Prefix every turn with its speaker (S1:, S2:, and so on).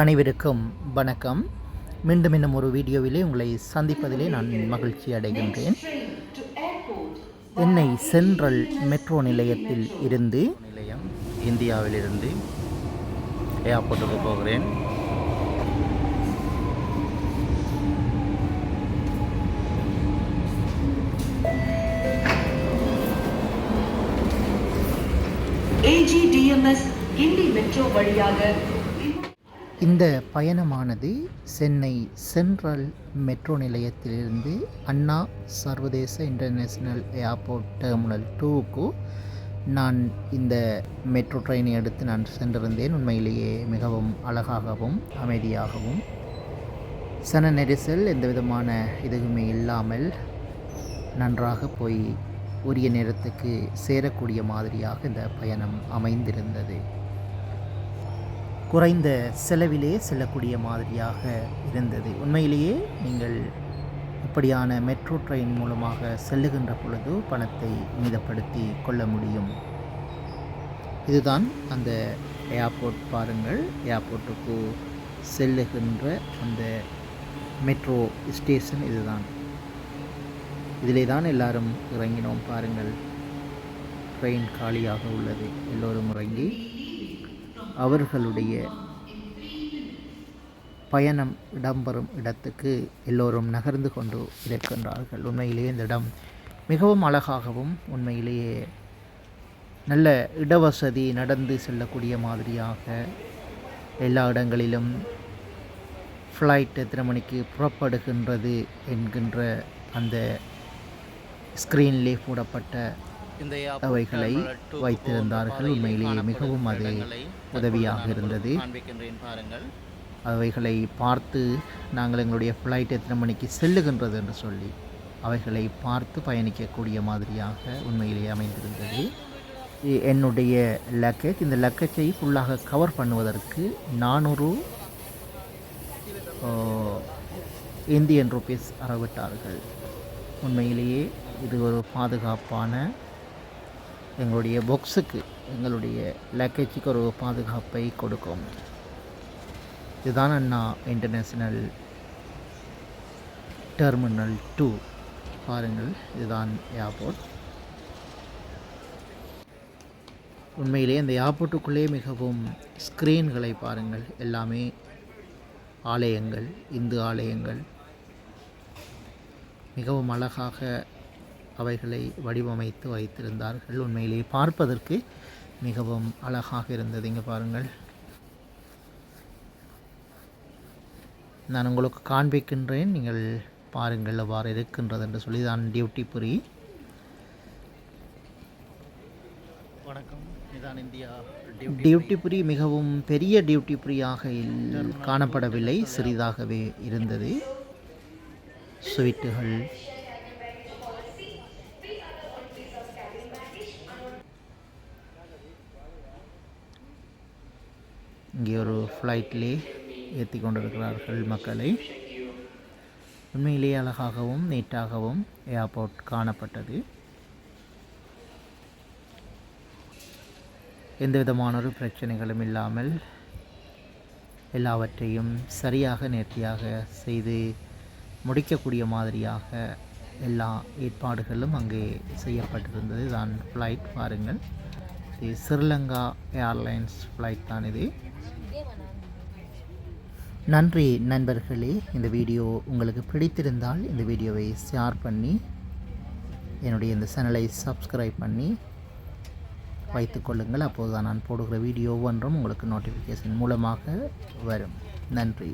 S1: அனைவருக்கும் வணக்கம். மீண்டும் இன்னும் ஒரு வீடியோவிலே உங்களை சந்திப்பதிலே நான் மகிழ்ச்சி அடைகின்றேன். என்னை சென்ட்ரல் மெட்ரோ நிலையத்தில் இருந்து
S2: நிலையம் இந்தியாவிலிருந்து ஏர்போர்ட்டுக்கு போகிறேன்.
S3: AGDMS கிண்டி மெட்ரோ வழியாக
S1: இந்த பயணமானது சென்னை சென்ட்ரல் மெட்ரோ நிலையத்திலிருந்து அண்ணா சர்வதேச இன்டர்நேஷ்னல் ஏர்போர்ட் டெர்மினல் டூவுக்கு நான் இந்த மெட்ரோ ட்ரெயினை எடுத்து நான் சென்றிருந்தேன். உண்மையிலேயே மிகவும் அழகாகவும் அமைதியாகவும். சன நெரிசல் எந்த விதமான இதுவுமே இல்லாமல் நன்றாக போய் உரிய நேரத்துக்கு சேரக்கூடிய மாதிரியாக இந்த பயணம் அமைந்திருந்தது. குறைந்த செலவிலே செல்லக்கூடிய மாதிரியாக இருந்தது. உண்மையிலேயே நீங்கள் இப்படியான மெட்ரோ ட்ரெயின் மூலமாக செல்லுகின்ற பொழுது பணத்தை மீதப்படுத்தி கொள்ள முடியும். இதுதான் அந்த ஏர்போர்ட் பாருங்கள். ஏர்போர்ட்டுக்கு செல்லுகின்ற அந்த மெட்ரோ ஸ்டேஷன் இதுதான். இதிலே தான் எல்லாரும் இறங்கினோம் பாருங்கள். ட்ரெயின் காலியாக உள்ளது. எல்லோரும் இறங்கி அவர்களுடைய பயணம் இடம்பெறும் இடத்துக்கு எல்லோரும் நகர்ந்து கொண்டு இருக்கின்றார்கள். உண்மையிலேயே இந்த இடம் மிகவும் அழகாகவும் உண்மையிலேயே நல்ல இடவசதி நடந்து செல்லக்கூடிய மாதிரியாக எல்லா இடங்களிலும் ஃப்ளைட் எத்தனை மணிக்கு புறப்படுகின்றது என்கின்ற அந்த ஸ்க்ரீனிலே போடப்பட்ட அவைகளை வைத்திருந்தார்கள். உண்மையிலேயே மிகவும் அது உதவியாக இருந்தது. அவைகளை பார்த்து நாங்கள் எங்களுடைய ஃப்ளைட் எத்தனை மணிக்கு செல்லுகின்றது என்று சொல்லி அவைகளை பார்த்து பயணிக்கக்கூடிய மாதிரியாக உண்மையிலேயே அமைந்திருந்தது. என்னுடைய லக்கேஜ் இந்த லக்கேஜை ஃபுல்லாக கவர் பண்ணுவதற்கு நானூறு இந்தியன் ருபீஸ் அறவிட்டார்கள். உண்மையிலேயே இது ஒரு பாதுகாப்பான எங்களுடைய பொக்ஸுக்கு எங்களுடைய லக்கேஜுக்கு ஒரு பாதுகாப்பை கொடுக்கும். இதுதான் அண்ணா இன்டர்நேஷ்னல் டெர்மினல் டூ பாருங்கள் இதுதான் ஏர்போர்ட் உண்மையிலே அந்த ஏர்போர்ட்டுக்குள்ளே மிகவும் ஸ்க்ரீன்களை பாருங்கள். எல்லாமே ஆலயங்கள் இந்து ஆலயங்கள். மிகவும் அழகாக அவைகளை வடிவமைத்து வைத்திருந்தார்கள். உண்மையிலே பார்ப்பதற்கு மிகவும் அழகாக இருந்தது. இங்கே பாருங்கள். நான் உங்களுக்கு காண்பிக்கின்றேன். நீங்கள் பாருங்கள் அவ்வாறு இருக்கின்றது என்று சொல்லி தான் டியூட்டி புரி.
S2: வணக்கம். இதான் இந்தியா
S1: டியூட்டி புரி. மிகவும் பெரிய டியூட்டி புரியாக காணப்படவில்லை. சிறிதாகவே இருந்தது. ஸ்வீட்டுகள் இங்கே ஒரு ஃப்ளைட்லே ஏற்றி கொண்டிருக்கிறார்கள் மக்களை. உண்மையிலேயே அழகாகவும் நீட்டாகவும் ஏர்போர்ட் காணப்பட்டது. எந்த விதமான ஒரு பிரச்சனைகளும் இல்லாமல் எல்லாவற்றையும் சரியாக நேர்த்தியாக செய்து முடிக்கக்கூடிய மாதிரியாக எல்லா ஏற்பாடுகளும் அங்கே செய்யப்பட்டிருந்தது. தான் ஃப்ளைட் பாருங்கள். இது ஸ்ரீலங்கா ஏர்லைன்ஸ் ஃப்ளைட் தான் இது. நன்றி நண்பர்களே இந்த வீடியோ உங்களுக்கு பிடித்திருந்தால் இந்த வீடியோவை ஷேர் பண்ணி என்னுடைய இந்த சேனலை சப்ஸ்கிரைப் பண்ணி வைத்துக்கொள்ளுங்கள் அப்போது தான் நான் போடுகிற வீடியோ ஒன்றும் உங்களுக்கு நோட்டிஃபிகேஷன் மூலமாக வரும். நன்றி.